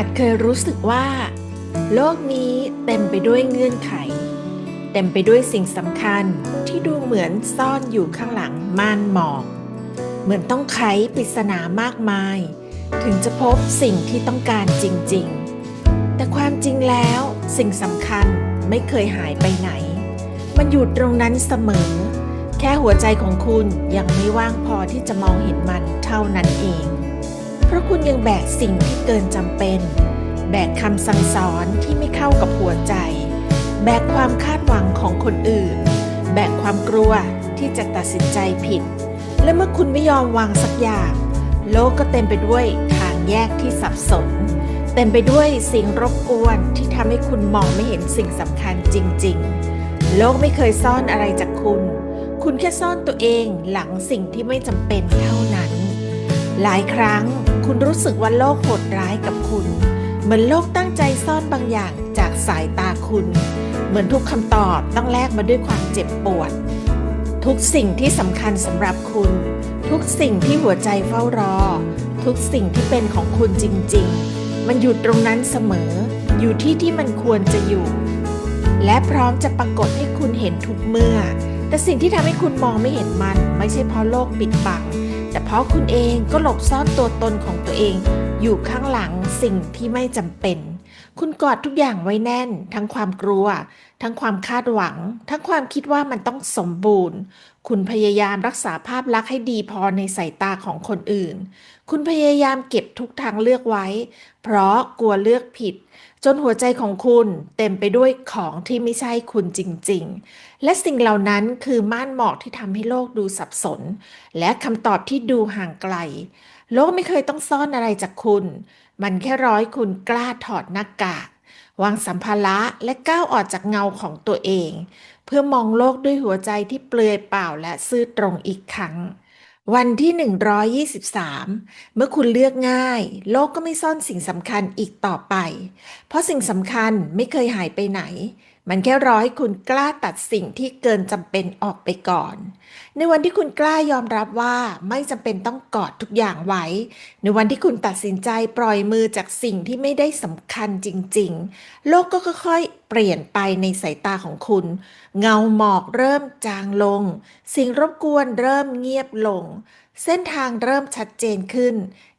อาจเคยรู้สึกว่า โลกนี้เต็มไปด้วยเงื่อนไข เต็มไปด้วยสิ่งสำคัญที่ดูเหมือนซ่อนอยู่ข้างหลังม่านหมอก เหมือนต้องไขปริศนามากมาย ถึงจะพบสิ่งที่ต้องการจริง ๆ แต่ความจริงแล้วสิ่งสำคัญไม่เคยหายไปไหน มันอยู่ตรงนั้นเสมอ แค่หัวใจของคุณยังไม่ว่างพอที่จะมองเห็นมันเท่านั้นเอง เพราะคุณยังแบกสิ่งที่เกินจำเป็น แบกคำสั่งสอนที่ไม่เข้ากับหัวใจ แบกความคาดหวังของคนอื่น แบกความกลัวที่จะตัดสินใจผิด และเมื่อคุณไม่ยอมวางสักอย่าง โลกก็เต็มไปด้วยทางแยกที่สับสน เต็มไปด้วยสิ่งรบกวนที่ทำให้คุณมองไม่เห็นสิ่งสำคัญจริง ๆ โลกไม่เคยซ่อนอะไรจากคุณ คุณแค่ซ่อนตัวเองหลังสิ่งที่ไม่จำเป็นเท่านั้น หลายครั้งคุณรู้สึกว่าโลกโหดร้ายกับคุณ เหมือนโลกตั้งใจซ่อนบางอย่างจากสายตาคุณ เหมือนทุกคำตอบต้องแลกมาด้วยความเจ็บปวด ทุกสิ่งที่สำคัญสำหรับคุณ ทุกสิ่งที่หัวใจเฝ้ารอ ทุกสิ่งที่เป็นของคุณจริง ๆ มันอยู่ตรงนั้นเสมอ อยู่ที่ที่มันควรจะอยู่ และพร้อมจะปรากฏให้คุณเห็นทุกเมื่อ แต่สิ่งที่ทำให้คุณมองไม่เห็นมัน ไม่ใช่เพราะโลกปิดบัง แต่เพราะคุณเองก็หลบซ่อนตัวตนของตัวเอง อยู่ข้างหลังสิ่งที่ไม่จำเป็น คุณกอดทุกอย่างไว้แน่น ทั้งความกลัว ทั้งความคาดหวัง ทั้งความคิดว่ามันต้องสมบูรณ์ คุณพยายามรักษาภาพลักษณ์ให้ดีพอในสายตาของคนอื่น คุณพยายามเก็บทุกทางเลือกไว้ เพราะกลัวเลือกผิด จนหัวใจของคุณเต็มไปด้วยของที่ไม่ใช่คุณจริง ๆ และสิ่งเหล่านั้นคือม่านหมอกที่ทำให้โลกดูสับสน และคำตอบที่ดูห่างไกล โลกไม่เคยต้องซ่อนอะไรจากคุณ มันแค่ร้อยคุณกล้าถอดหน้ากากวางสัมภาระและก้าวออกจากเงาของตัวเอง เพื่อมองโลกด้วยหัวใจที่เปลือยเปล่าและซื่อตรงอีกครั้ง วันที่ 123 เมื่อคุณเลือกง่าย โลกก็ไม่ซ่อนสิ่งสำคัญอีกต่อไป เพราะสิ่งสำคัญไม่เคยหายไปไหน มันแค่รอให้คุณกล้าตัดสิ่งที่เกินจำเป็นออกไปก่อน ในวันที่คุณกล้ายอมรับว่าไม่จำเป็นต้องกอดทุกอย่างไว้ ในวันที่คุณตัดสินใจปล่อยมือจากสิ่งที่ไม่ได้สำคัญจริง ๆ โลกก็ค่อยๆ เปลี่ยนไปในสายตาของคุณ เงาหมอกเริ่มจางลง สิ่งรบกวนเริ่มเงียบลง เส้นทางเริ่มชัดเจนขึ้น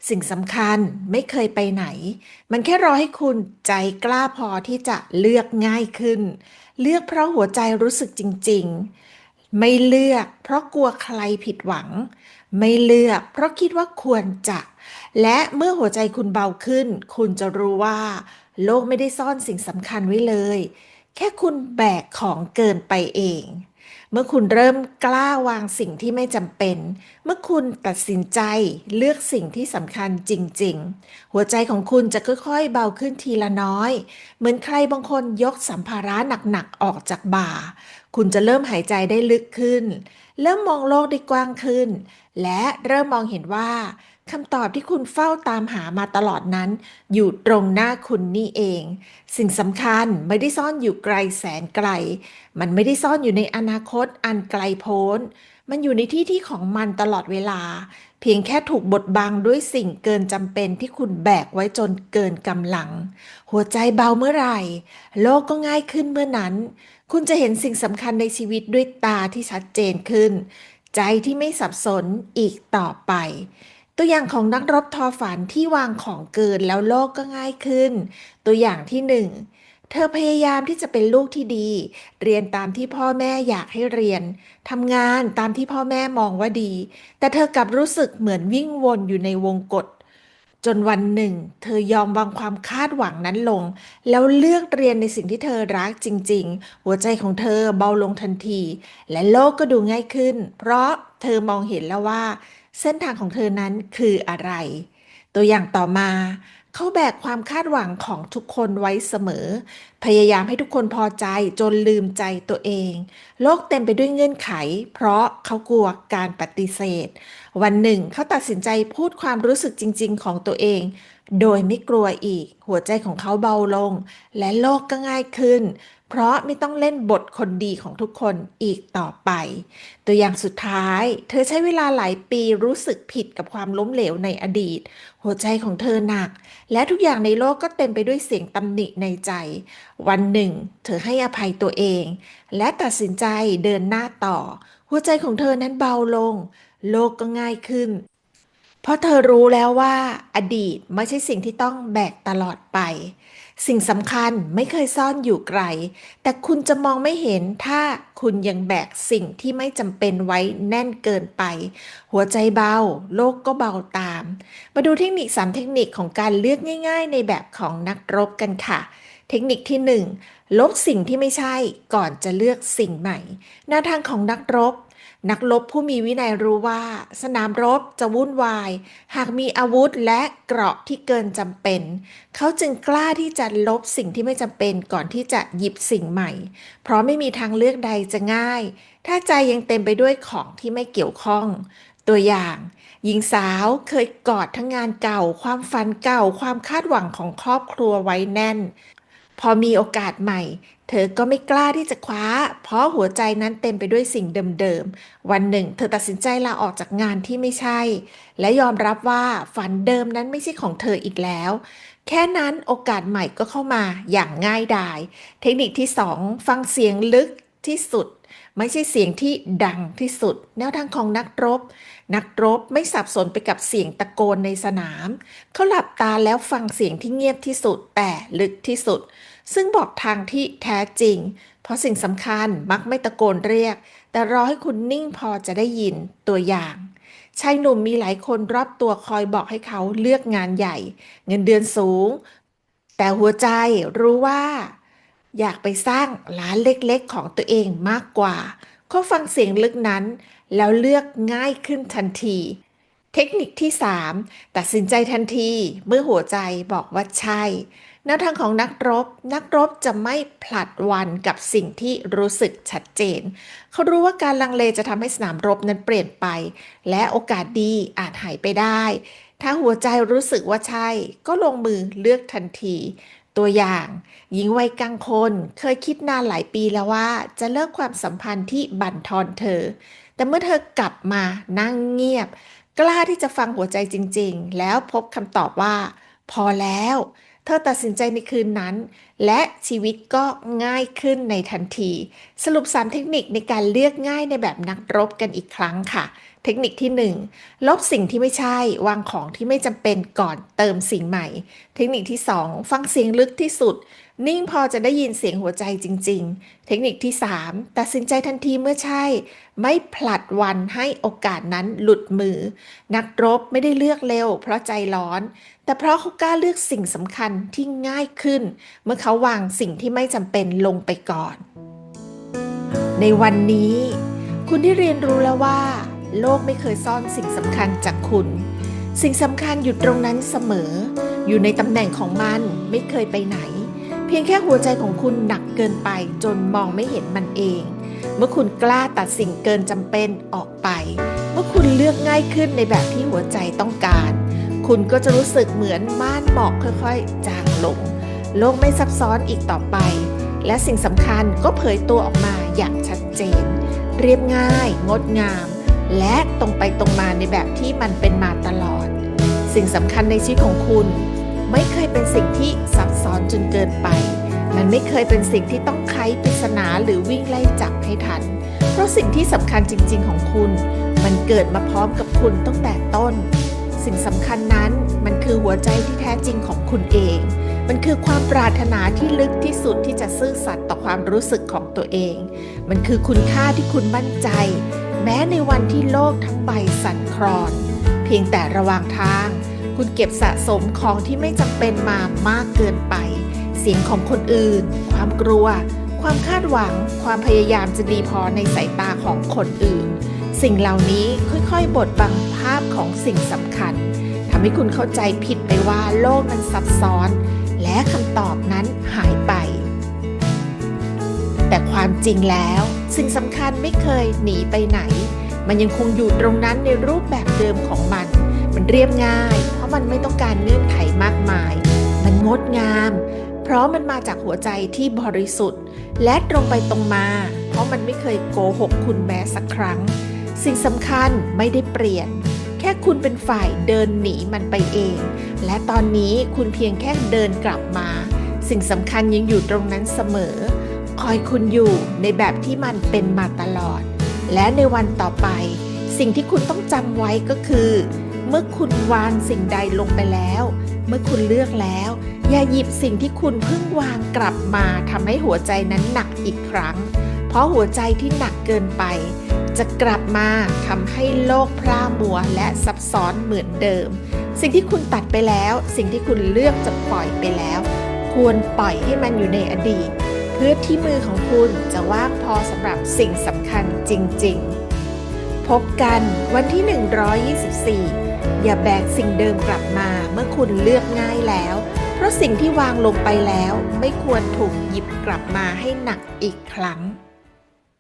สิ่งสำคัญไม่เคยไปไหน มันแค่รอให้คุณใจกล้าพอที่จะเลือกง่ายขึ้น เลือกเพราะหัวใจรู้สึกจริง ๆ ไม่เลือกเพราะกลัวใครผิดหวัง ไม่เลือกเพราะคิดว่าควรจะ และเมื่อหัวใจคุณเบาขึ้น คุณจะรู้ว่า โลกไม่ได้ซ่อนสิ่งสำคัญไว้เลย แค่คุณแบกของเกินไปเอง เมื่อคุณเริ่มกล้าวางสิ่งที่ไม่จำเป็น เมื่อคุณตัดสินใจเลือกสิ่งที่สำคัญจริง ๆ หัวใจของคุณจะค่อยๆ เบาขึ้นทีละน้อย เหมือนใครบางคนยกสัมภาระหนักๆ ออกจากบ่า คุณจะเริ่มหายใจได้ลึกขึ้น เริ่มมองโลกได้กว้างขึ้น และเริ่มมองเห็นว่า คำตอบที่คุณเฝ้าตามหามาตลอดนั้น อยู่ตรงหน้าคุณนี่เอง สิ่งสำคัญไม่ได้ซ่อนอยู่ไกลแสนไกล มันไม่ได้ซ่อนอยู่ในอนาคตอันไกลโพ้น มันอยู่ในที่ที่ของมันตลอดเวลา เพียงแค่ถูกบดบังด้วยสิ่งเกินจำเป็นที่คุณแบกไว้จนเกินกำลัง หัวใจเบาเมื่อไหร่ โลกก็ง่ายขึ้นเมื่อนั้น คุณจะเห็นสิ่งสำคัญในชีวิตด้วยตาที่ชัดเจนขึ้น ใจที่ไม่สับสนอีกต่อไป ตัวอย่างของนักรบทอฝันที่วางของเกินแล้วโลกก็ง่ายขึ้น ตัวอย่างที่หนึ่งเธอพยายามที่จะเป็นลูกที่ดี เรียนตามที่พ่อแม่อยากให้เรียน ทำงานตามที่พ่อแม่มองว่าดี แต่เธอกลับรู้สึกเหมือนวิ่งวนอยู่ในวงกฏจนวันหนึ่ง เธอยอมวางความคาดหวังนั้นลง แล้วเลือกเรียนในสิ่งที่เธอรักจริง ๆ หัวใจของเธอเบาลงทันที และโลกก็ดูง่ายขึ้น เพราะเธอมองเห็นแล้วว่า เส้นทางของเธอนั้นคืออะไร ตัวอย่างต่อมา เขาแบกความคาดหวังของทุกคนไว้เสมอ พยายามให้ทุกคนพอใจจนลืมใจตัวเอง โลกเต็มไปด้วยเงื่อนไข เพราะเขากลัวการปฏิเสธ วันหนึ่งเขาตัดสินใจพูดความรู้สึกจริง ๆ ของตัวเอง โดยไม่กลัวอีก หัวใจของเขาเบาลง และโลกก็ง่ายขึ้น เพราะไม่ต้องเล่นบทคนดีของทุกคนอีกต่อไป ตัวอย่างสุดท้าย เธอใช้เวลาหลายปีรู้สึกผิดกับความล้มเหลวในอดีต หัวใจของเธอหนัก และทุกอย่างในโลกก็เต็มไปด้วยเสียงตำหนิในใจ วันหนึ่ง เธอให้อภัยตัวเอง และตัดสินใจเดินหน้าต่อ หัวใจของเธอนั้นเบาลง โลกก็ง่ายขึ้นเพราะเธอรู้แล้วว่าอดีตไม่ใช่สิ่งที่ต้องแบกตลอดไป สิ่งสำคัญไม่เคยซ่อนอยู่ไกล แต่คุณจะมองไม่เห็นถ้าคุณยังแบกสิ่งที่ไม่จำเป็นไว้แน่นเกินไป หัวใจเบา โลกก็เบาตาม มาดูเทคนิค 3 เทคนิคของการเลือกง่ายๆ ในแบบของนักรบกันค่ะ เทคนิคที่ 1 ลบสิ่งที่ไม่ใช่ก่อนจะเลือกสิ่งใหม่หน้าทางของนักรบ นักรบผู้มีวินัยรู้ว่า สนามรบจะวุ่นวาย หากมีอาวุธและเกราะที่เกินจำเป็น เขาจึงกล้าที่จะลบสิ่งที่ไม่จำเป็นก่อนที่จะหยิบสิ่งใหม่ เพราะไม่มีทางเลือกใดจะง่าย ถ้าใจยังเต็มไปด้วยของที่ไม่เกี่ยวข้อง ตัวอย่าง หญิงสาวเคยกอดทั้งงานเก่า ความฝันเก่า ความคาดหวังของครอบครัวไว้แน่น พอมีโอกาสใหม่ เธอก็ไม่กล้าที่จะคว้า เพราะหัวใจนั้นเต็มไปด้วยสิ่งเดิมๆ วันหนึ่ง เธอตัดสินใจลาออกจากงานที่ไม่ใช่ และยอมรับว่าฝันเดิมนั้นไม่ใช่ของเธออีกแล้ว แค่นั้นโอกาสใหม่ก็เข้ามาอย่างง่ายดาย เทคนิคที่ 2 ฟังเสียงลึกที่สุด ไม่ใช่เสียงที่ดังที่สุด แนวทางของนักรบ นักรบไม่สับสนไปกับเสียงตะโกนในสนาม เขาหลับตาแล้วฟังเสียงที่เงียบที่สุดแต่ลึกที่สุด ซึ่งบอกทางที่แท้จริง เพราะสิ่งสำคัญมักไม่ตะโกนเรียก แต่รอให้คุณนิ่งพอจะได้ยินตัวอย่างชายหนุ่มมีหลายคนรอบตัวคอยบอกให้เขาเลือกงานใหญ่ เงินเดือนสูง แต่หัวใจรู้ว่า อยากไปสร้างร้านเล็กๆของตัวเองมากกว่า เขาฟังเสียงลึกนั้น แล้วเลือกง่ายขึ้นทันที เทคนิคที่ 3 ตัดสินใจทันทีเมื่อหัวใจบอกว่าใช่ แนวทางของนักรบ นักรบจะไม่ผลัดวันกับสิ่งที่รู้สึกชัดเจน เขารู้ว่าการลังเลจะทำให้สนามรบนั้นเปลี่ยนไป และโอกาสดีอาจหายไปได้ ถ้าหัวใจรู้สึกว่าใช่ ก็ลงมือเลือกทันที ตัวอย่าง หญิงวัยกลางคน เคยคิดนานหลายปีแล้วว่า จะเลิกความสัมพันธ์ที่บั่นทอนเธอ แต่เมื่อเธอกลับมานั่งเงียบ กล้าที่จะฟังหัวใจจริง ๆ แล้วพบคำตอบว่า พอแล้ว เธอตัดสินใจในคืนนั้น และชีวิตก็ง่ายขึ้นในทันที สรุป 3 เทคนิคในการเลือกง่ายในแบบนักรบกันอีกครั้งค่ะ เทคนิคที่ 1 ลบสิ่งที่ไม่ใช่ วางของที่ไม่จำเป็นก่อนเติมสิ่งใหม่ เทคนิคที่ 2 ฟังเสียงลึกที่สุด นิ่งพอจะได้ยินเสียงหัวใจจริง ๆ เทคนิคที่ 3 ตัดสินใจทันทีเมื่อใช่ ไม่ผลัดวันให้โอกาสนั้นหลุดมือ นักรบไม่ได้เลือกเร็ว เพราะใจร้อน แต่เพราะเขากล้าเลือกสิ่งสำคัญที่ง่ายขึ้น เมื่อเขาวางสิ่งที่ไม่จำเป็นลงไปก่อน ในวันนี้ คุณได้เรียนรู้แล้วว่า โลกไม่เคยซ่อนสิ่งสำคัญจากคุณ สิ่งสำคัญอยู่ตรงนั้นเสมอ อยู่ในตำแหน่งของมันไม่เคยไปไหน เพียงแค่หัวใจของคุณหนักเกินไปจนมองไม่เห็นมันเอง เมื่อคุณกล้าตัดสิ่งเกินจำเป็นออกไป เมื่อคุณเลือกง่ายขึ้นในแบบที่หัวใจต้องการ คุณก็จะรู้สึกเหมือนม่านหมอกค่อยๆ จางลง โลกไม่ซับซ้อนอีกต่อไป และสิ่งสำคัญก็เผยตัวออกมาอย่างชัดเจน เรียบง่าย งดงาม และตรงไปตรงมาในแบบที่มันเป็นมาตลอด สิ่งสำคัญในชีวิตของคุณ ไม่เคยเป็นสิ่งที่ซับซ้อนจนเกินไป มันไม่เคยเป็นสิ่งที่ต้องไขปริศนาหรือวิ่งไล่จับให้ทัน เพราะสิ่งที่สำคัญจริง ๆ ของคุณ มันเกิดมาพร้อมกับคุณตั้งแต่ต้น สิ่งสำคัญนั้นมันคือหัวใจที่แท้จริงของคุณเอง มันคือความปรารถนาที่ลึกที่สุดที่จะซื่อสัตย์ต่อความรู้สึกของตัวเอง มันคือคุณค่าที่คุณมั่นใจ แม้ในวันที่โลกทั้งใบสั่นคลอน เพียงแต่ระหว่างทาง คุณเก็บสะสมของที่ไม่จำเป็นมามากเกินไป เสียงของคนอื่น ความกลัว ความคาดหวัง ความพยายามจะดีพอในสายตาของคนอื่น สิ่งเหล่านี้ค่อยๆบดบังภาพของสิ่งสำคัญทำให้คุณเข้าใจผิดไปว่าโลกมันซับซ้อน และคำตอบนั้นหายไป ความจริงแล้ว สิ่งสำคัญไม่เคยหนีไปไหน มันยังคงอยู่ตรงนั้นในรูปแบบเดิมของมัน มันเรียบง่าย เพราะมันไม่ต้องการเงื่อนไขมากมาย มันงดงาม เพราะมันมาจากหัวใจที่บริสุทธิ์ และตรงไปตรงมา เพราะมันไม่เคยโกหกคุณแม้สักครั้ง สิ่งสำคัญไม่ได้เปลี่ยนแค่คุณเป็นฝ่ายเดินหนีมันไปเอง และตอนนี้คุณเพียงแค่เดินกลับมา สิ่งสำคัญยังอยู่ตรงนั้นเสมอ คอยคุณอยู่ในแบบที่มันเป็นมาตลอด และในวันต่อไป สิ่งที่คุณต้องจำไว้ก็คือ เมื่อคุณวางสิ่งใดลงไปแล้ว เมื่อคุณเลือกแล้ว อย่าหยิบสิ่งที่คุณเพิ่งวางกลับมาทำให้หัวใจนั้นหนักอีกครั้ง เพราะหัวใจที่หนักเกินไป จะกลับมาทำให้โลกพร่ามัวและซับซ้อนเหมือนเดิม สิ่งที่คุณตัดไปแล้ว สิ่งที่คุณเลือกจะปล่อยไปแล้ว ควรปล่อยให้มันอยู่ในอดีต พื่อที่มือของคุณจะว่างพอสำหรับสิ่งสำคัญจริง ๆ พบกันวันที่ 124 อย่าแบกสิ่งเดิมกลับมาเมื่อคุณเลือกง่ายแล้ว เพราะสิ่งที่วางลงไปแล้วไม่ควรถูกหยิบกลับมาให้หนักอีกครั้ง